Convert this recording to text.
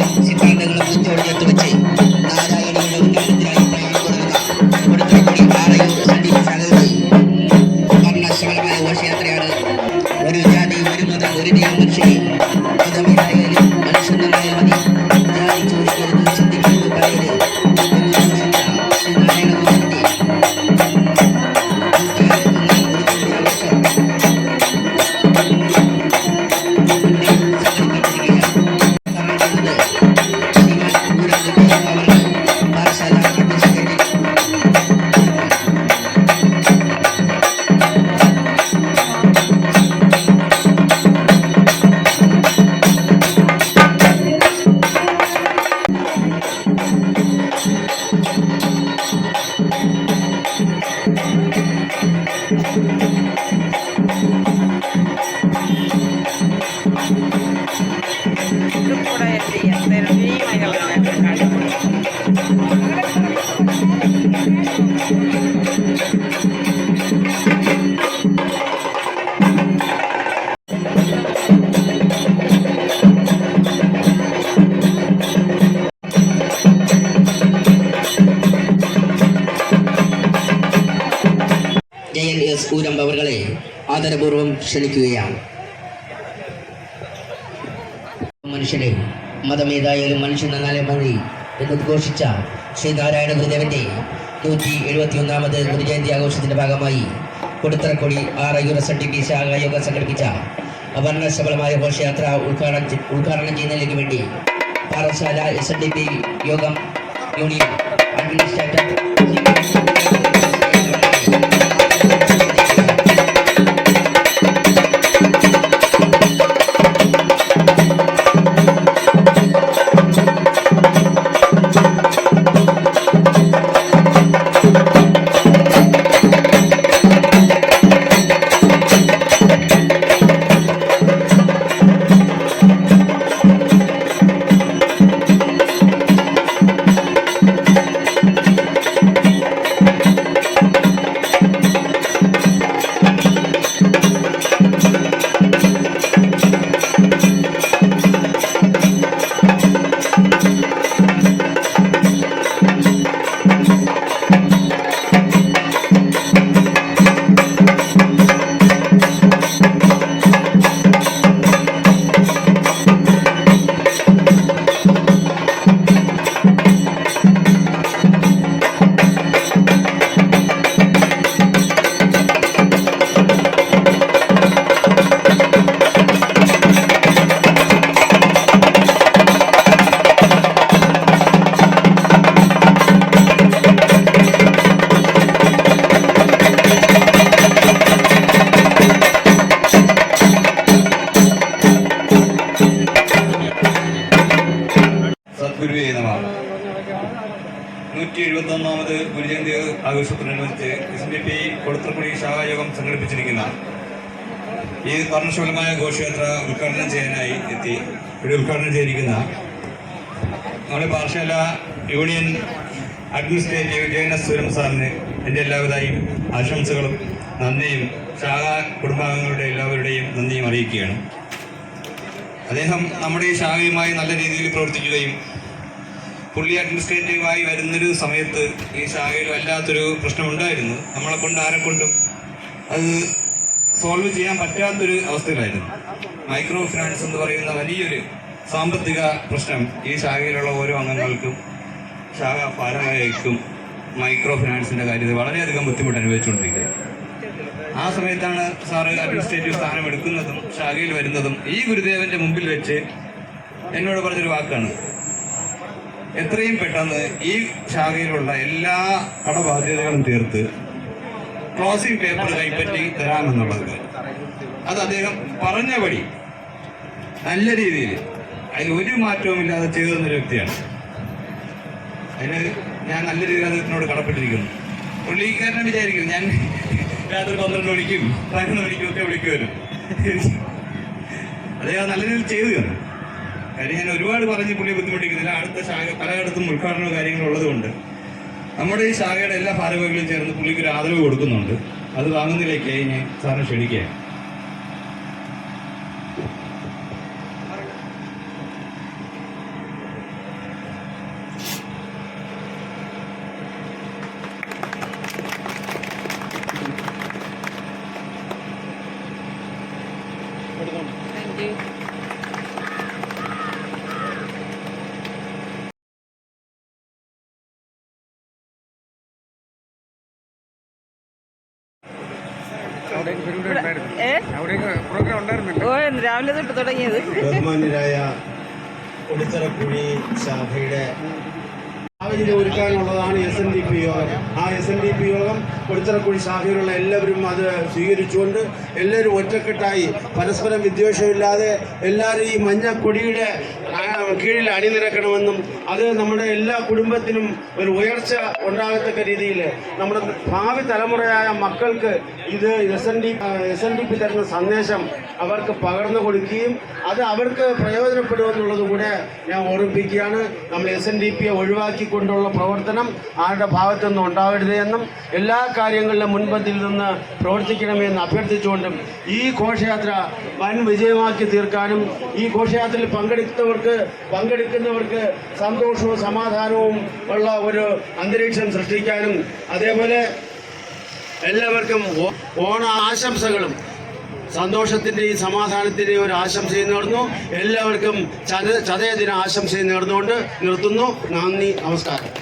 si tienen una historia, Jayan S ആദരപൂർവം ക്ഷണിക്കുകയാണ്. മനുഷ്യനെ മതമേതായാലും മനുഷ്യൻ നന്നാലേ മതി എന്ന് ഉദ്ഘോഷിച്ച ശ്രീനാരായണ ഗുരുദേവന്റെ നൂറ്റി എഴുപത്തി ഒന്നാമത് ഗുരുജയന്തി ആഘോഷത്തിന്റെ ഭാഗമായി കൊടുത്തറക്കൊടി R I S N D P ശാഖ യോഗ സംഘടിപ്പിച്ച വർണശബളമായ ഘോഷയാത്ര ഉദ്ഘാടനം ഉദ്ഘാടനം ചെയ്യുന്നതിലേക്ക് വേണ്ടി Parassala S N D P യോഗം യൂണിയൻ അഡ്മിനിസ്ട്രേറ്റർ ഒന്നാമത് ഗുരുജയന്തി ആഘോഷത്തോടനുബന്ധിച്ച് എസ് ഡി പി കൊടുത്തക്കുടി ശാഖായോഗം സംഘടിപ്പിച്ചിരിക്കുന്ന. ഈ വർണശൂലമായ ഘോഷയാത്ര ഉദ്ഘാടനം ചെയ്യാനായി എത്തി. ഇവിടെ ഉദ്ഘാടനം ചെയ്തിരിക്കുന്ന നമ്മുടെ പാർശ്വല യൂണിയൻ അഡ്മിനിസ്ട്രേറ്റീവ് ജയന സുരം സാറിന് എന്റെ എല്ലാവരുടെയും ആശംസകളും നന്ദിയും ശാഖ കുടുംബാംഗങ്ങളുടെ എല്ലാവരുടെയും നന്ദിയും അറിയിക്കുകയാണ്. അദ്ദേഹം നമ്മുടെ ഈ ശാഖയുമായി നല്ല രീതിയിൽ പ്രവർത്തിക്കുകയും പുള്ളി അഡ്മിനിസ്ട്രേറ്റീവായി വരുന്നൊരു സമയത്ത് ഈ ശാഖയിൽ വല്ലാത്തൊരു പ്രശ്നമുണ്ടായിരുന്നു. നമ്മളെ കൊണ്ട് ആരെ കൊണ്ടും അത് സോൾവ് ചെയ്യാൻ പറ്റാത്തൊരു അവസ്ഥയിലായിരുന്നു. മൈക്രോ ഫിനാൻസ് എന്ന് പറയുന്ന വലിയൊരു സാമ്പത്തിക പ്രശ്നം ഈ ശാഖയിലുള്ള ഓരോ അംഗങ്ങൾക്കും ശാഖ ഭാരവാഹിക്കും മൈക്രോ ഫിനാൻസിന്റെ കാര്യത്തിൽ വളരെയധികം ബുദ്ധിമുട്ട് അനുഭവിച്ചുകൊണ്ടിരിക്കുക ആ സമയത്താണ് സാറ് അഡ്മിനിസ്ട്രേറ്റീവ് സ്ഥാനം എടുക്കുന്നതും ശാഖയിൽ വരുന്നതും ഈ ഗുരുദേവന്റെ മുമ്പിൽ വെച്ച് എന്നോട് പറഞ്ഞൊരു വാക്കാണ്. എത്രയും പെട്ടെന്ന് ഈ ശാഖയിലുള്ള എല്ലാ കടബാധ്യതകളും തീർത്ത് ക്ലോസിംഗ് പേപ്പർ കൈപ്പറ്റി തരാമെന്നുള്ളത്. അത് അദ്ദേഹം പറഞ്ഞപടി നല്ല രീതിയിൽ അതിന് ഒരു മാറ്റവും ഇല്ലാതെ ചെയ്തു ഒരു വ്യക്തിയാണ്. അതിന് ഞാൻ നല്ല രീതിയിൽ അദ്ദേഹത്തിനോട് കടപ്പെട്ടിരിക്കുന്നു. പുള്ളിക്കാരനെ വിചാരിക്കുന്നു ഞാൻ രാത്രി പന്ത്രണ്ട് മണിക്കും പതിനൊന്ന് മണിക്കും ഒക്കെ വിളിക്കുമായിരുന്നു. അദ്ദേഹം നല്ല രീതിയിൽ ചെയ്തു തന്നു. കാര്യം ഞാൻ ഒരുപാട് പറഞ്ഞ് പുള്ളിയെ ബുദ്ധിമുട്ടിക്കുന്നില്ല. അടുത്ത ശാഖ പലയിടത്തും ഉദ്ഘാടനവും കാര്യങ്ങളും ഉള്ളതുകൊണ്ട് നമ്മുടെ ഈ ശാഖയുടെ എല്ലാ ഭാരവാഹികളും ചേർന്ന് പുള്ളിക്ക് ഒരു ആദരവ് കൊടുക്കുന്നുണ്ട്. അത് വാങ്ങുന്നതിലേക്ക് ഞാൻ സാറിന് ക്ഷണിക്കുക Thank യു രാവിലെ തൊട്ട് തുടങ്ങിയത്. ബഹുമാന്യരായ കൊടിത്തറക്കുഴി ശാഖയുടെ സാഹചര്യം ഒരുക്കാനുള്ളതാണ് എസ് എൻ ഡി പി യോഗം. ആ എസ് എൻ ഡി പി യോഗം കൊടിത്തറക്കുഴി ശാഖയിലുള്ള എല്ലാവരും അത് സ്വീകരിച്ചുകൊണ്ട് എല്ലാവരും ഒറ്റക്കെട്ടായി പരസ്പരം വിദ്വേഷമില്ലാതെ എല്ലാവരും ഈ മഞ്ഞ കൊടിയുടെ കീഴിൽ അണിനിരക്കണമെന്നും അത് നമ്മുടെ എല്ലാ കുടുംബത്തിനും ഒരു ഉയർച്ച ഉണ്ടാകത്തക്ക രീതിയിൽ നമ്മുടെ ഭാവി തലമുറയായ മക്കൾക്ക് ഇത് S N D S N D P തരുന്ന സന്ദേശം അവർക്ക് പകർന്നു കൊടുക്കുകയും അത് അവർക്ക് പ്രയോജനപ്പെടുമെന്നുള്ളത് കൂടെ ഞാൻ ഓർമ്മിപ്പിക്കുകയാണ്. നമ്മൾ എസ് എൻ ഡി പിയെ ഒഴിവാക്കിക്കൊണ്ടുള്ള പ്രവർത്തനം ആരുടെ ഭാഗത്തുനിന്നും ഉണ്ടാവരുത് എന്നും എല്ലാ കാര്യങ്ങളിലും മുൻപന്തിൽ നിന്ന് പ്രവർത്തിക്കണമെന്ന് അഭ്യർത്ഥിച്ചുകൊണ്ടും ഈ ഘോഷയാത്ര വൻ വിജയമാക്കി തീർക്കാനും ഈ ഘോഷയാത്രയിൽ പങ്കെടുത്തവർക്ക് പങ്കെടുക്കുന്നവർക്ക് സന്തോഷവും സമാധാനവും ഉള്ള ഒരു അന്തരീക്ഷം സൃഷ്ടിക്കാനും അതേപോലെ എല്ലാവർക്കും ഓണ ആശംസകളും സന്തോഷത്തിന്റെയും സമാധാനത്തിന്റെയും ഒരു ആശംസയും നേർന്നു. എല്ലാവർക്കും ചതയ ദിന ആശംസയും നേർന്നുകൊണ്ട് നിർത്തുന്നു. നന്ദി നമസ്കാരം.